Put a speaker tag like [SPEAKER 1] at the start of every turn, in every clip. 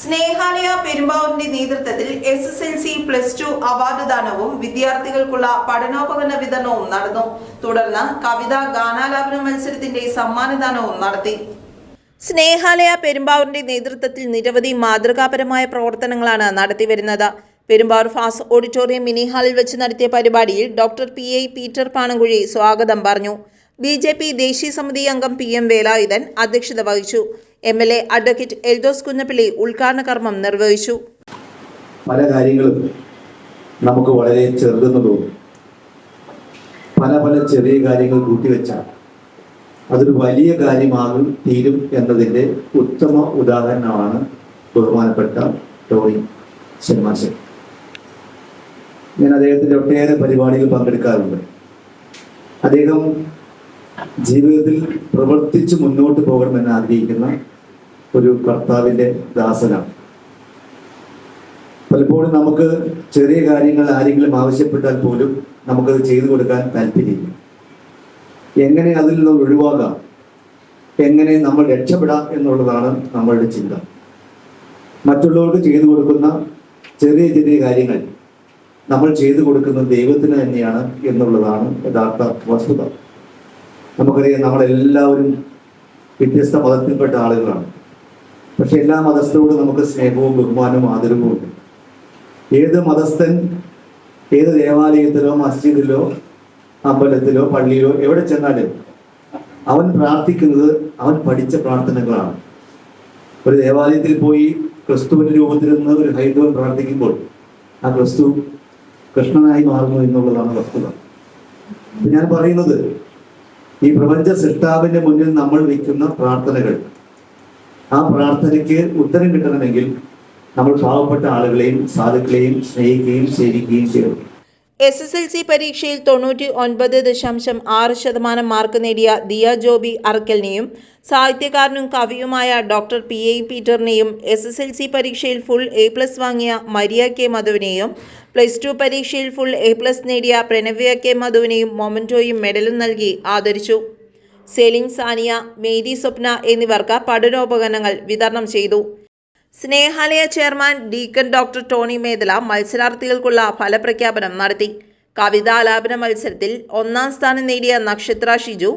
[SPEAKER 1] സ്നേഹാലയ പെരുമ്പാവൂരിന്റെ നേതൃത്വത്തിൽ S S L C plus two award ദാനവും വിദ്യാർത്ഥികൾക്കുള്ള പഠനോപകരണ വിതരണവും നടന്നു. തുടർന്ന് കവിതാ ഗാനാലാപന മത്സരത്തിന്റെ സമ്മാനദാനവും നടത്തി. സ്നേഹാലയ പെരുമ്പാവൂരിന്റെ നേതൃത്വത്തിൽ നിരവധി മാതൃകാപരമായ പ്രവർത്തനങ്ങളാണ് നടത്തിവരുന്നത്. പെരുമ്പാവൂർ ഫാസ് ഓഡിറ്റോറിയം മിനി ഹാളിൽ വെച്ച് നടത്തിയ പരിപാടിയിൽ doctor P I Peter Panankuzhi സ്വാഗതം പറഞ്ഞു. ബി ജെ പി ദേശീയ സമിതി അംഗം പി എം വേലായുധൻ അധ്യക്ഷത വഹിച്ചു. M L A advocate Eldhose Kunnappilly ഉദ്ഘാടന കർമ്മം നിർവഹിച്ചു.
[SPEAKER 2] പല കാര്യങ്ങളും നമുക്ക് വളരെ ചെറുതെന്ന് തോന്നും. പല പല ചെറിയ കാര്യങ്ങൾ കൂട്ടിവെച്ചാൽ അതൊരു വലിയ കാര്യമാകും തീരും എന്നതിന്റെ ഉത്തമ ഉദാഹരണമാണ് ബഹുമാനപ്പെട്ട ടോണി ശർമാശൻ ഞാൻ അദ്ദേഹത്തിന്റെ ഒട്ടേറെ പരിപാടികൾ പങ്കെടുക്കാറുണ്ട്. അദ്ദേഹം ജീവിതത്തിൽ പ്രവർത്തിച്ച് മുന്നോട്ട് പോകണമെന്ന് ആഗ്രഹിക്കുന്ന ഒരു കർത്താവിന്റെ ദാസനാണ്. പലപ്പോഴും നമുക്ക് ചെറിയ കാര്യങ്ങൾ ആരെങ്കിലും ആവശ്യപ്പെട്ടാൽ പോലും നമുക്കത് ചെയ്തു കൊടുക്കാൻ താല്പര്യമില്ല. എങ്ങനെ അതിൽ നിന്ന് ഒഴിവാകാം? എങ്ങനെ നമ്മൾ രക്ഷപ്പെടാം എന്നുള്ളതാണ് നമ്മളുടെ ചിന്ത. മറ്റുള്ളവർക്ക് ചെയ്തു കൊടുക്കുന്ന ചെറിയ ചെറിയ കാര്യങ്ങൾ നമ്മൾ ചെയ്തു കൊടുക്കുന്നത് ദൈവത്തിന് തന്നെയാണ് എന്നുള്ളതാണ് യഥാർത്ഥ വസ്തുത. നമുക്കറിയാം നമ്മളെല്ലാവരും വ്യത്യസ്ത മതത്തിൽപ്പെട്ട ആളുകളാണ്. പക്ഷെ എല്ലാ മതസ്ഥരോടും നമുക്ക് സ്നേഹവും ബഹുമാനവും ആദരവും ഉണ്ട്. ഏത് മതസ്ഥൻ ഏത് ദേവാലയത്തിലോ മസ്ജിദിലോ അമ്പലത്തിലോ പള്ളിയിലോ എവിടെ ചെന്നാലും അവൻ പ്രാർത്ഥിക്കുന്നത് അവൻ പഠിച്ച പ്രാർത്ഥനകളാണ്. ഒരു ദേവാലയത്തിൽ പോയി ക്രിസ്തുവിന്റെ രൂപത്തിൽ നിന്ന് ഒരു ഹൈന്ദവൻ പ്രാർത്ഥിക്കുമ്പോൾ ആ ക്രിസ്തു കൃഷ്ണനായി മാറുന്നു എന്നുള്ളതാണ് വസ്തുത. ഞാൻ പറയുന്നത് ഈ പ്രപഞ്ച സൃഷ്ടാവിന്റെ മുന്നിൽ നമ്മൾ വയ്ക്കുന്ന പ്രാർത്ഥനകൾ ആ പ്രാർത്ഥനയ്ക്ക് ഉത്തരം കിട്ടണമെങ്കിൽ നമ്മൾ പാവപ്പെട്ട ആളുകളെയും സാധുക്കളെയും സ്നേഹിക്കുകയും സേവിക്കുകയും ചെയ്യണം.
[SPEAKER 1] എസ് എസ് എൽ സി പരീക്ഷയിൽ തൊണ്ണൂറ്റി ഒൻപത് ദശാംശം ആറ് ശതമാനം മാർക്ക് നേടിയ ദിയ ജോബി അറക്കലിനെയും സാഹിത്യകാരനും കവിയുമായ ഡോക്ടർ പി എ പീറ്ററിനെയും എസ് എസ് എൽ സി പരീക്ഷയിൽ ഫുൾ എ പ്ലസ് വാങ്ങിയ മരിയ കെ മധുവിനെയും പ്ലസ് ടു പരീക്ഷയിൽ ഫുൾ എ പ്ലസ് നേടിയ പ്രണവ്യ കെ മധുവിനെയും മൊമന്റോയും മെഡലും നൽകി ആദരിച്ചു. സെലിൻ സാനിയ മേരി സ്വപ്ന എന്നിവർക്ക് പഠനോപകരണങ്ങൾ വിതരണം ചെയ്തു. Snehalaya chairman deacon doctor Tony Medala മത്സരാർത്ഥികൾക്കുള്ള ഫലപ്രഖ്യാപനം നടത്തി. കവിതാലാപന മത്സരത്തിൽ ഒന്നാം സ്ഥാനം നേടിയ നക്ഷത്ര ഷിജു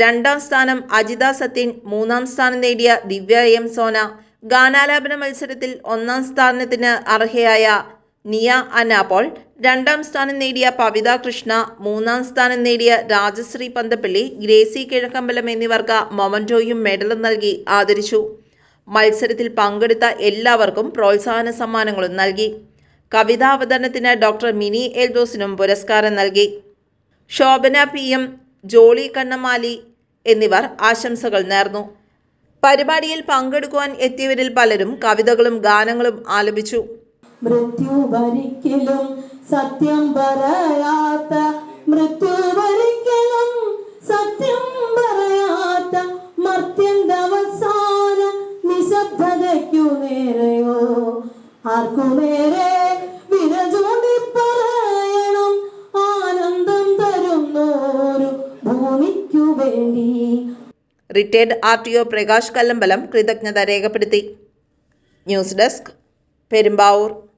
[SPEAKER 1] രണ്ടാം സ്ഥാനം അജിത സത്യൻ മൂന്നാം സ്ഥാനം നേടിയ ദിവ്യ എം സോന. ഗാനാലാപന മത്സരത്തിൽ ഒന്നാം സ്ഥാനത്തിന് അർഹയായ നിയ അനാപോൾ രണ്ടാം സ്ഥാനം നേടിയ പവിത കൃഷ്ണ മൂന്നാം സ്ഥാനം നേടിയ രാജശ്രീ പന്തപ്പള്ളി ഗ്രേസി കിഴക്കമ്പലം എന്നിവർക്ക് മൊമന്റോയും മെഡലും നൽകി ആദരിച്ചു. മത്സരത്തിൽ പങ്കെടുത്ത എല്ലാവർക്കും പ്രോത്സാഹന സമ്മാനങ്ങളും നൽകി. കവിതാ കവിതാവതരണത്തിന് ഡോക്ടർ മിനി എൽദോസിനും പുരസ്കാരം നൽകി. ശോഭന പി എം ജോളി കണ്ണമാലി എന്നിവർ ആശംസകൾ നേർന്നു. പരിപാടിയിൽ പങ്കെടുക്കുവാൻ എത്തിയവരിൽ പലരും കവിതകളും ഗാനങ്ങളും ആലപിച്ചു.
[SPEAKER 3] മൃത്യു ഭരിക്കലും സത്യം പറയാത്ത മൃത്യു ഭരിക്കലും സത്യം പറയാത്ത മർത്യന്തവസാന നിശബ്ദതയ്ക്കു നേരെയോ? ആർക്കു നേരെ വിരചൂണ്ടി പറയണം? ആനന്ദം തരുന്നോരു ഭൂമിക്കു വേണ്ടി.
[SPEAKER 1] Retired R T O Prakash Kallambalam കൃതജ്ഞത രേഖപ്പെടുത്തി. News desk Perumbavoor.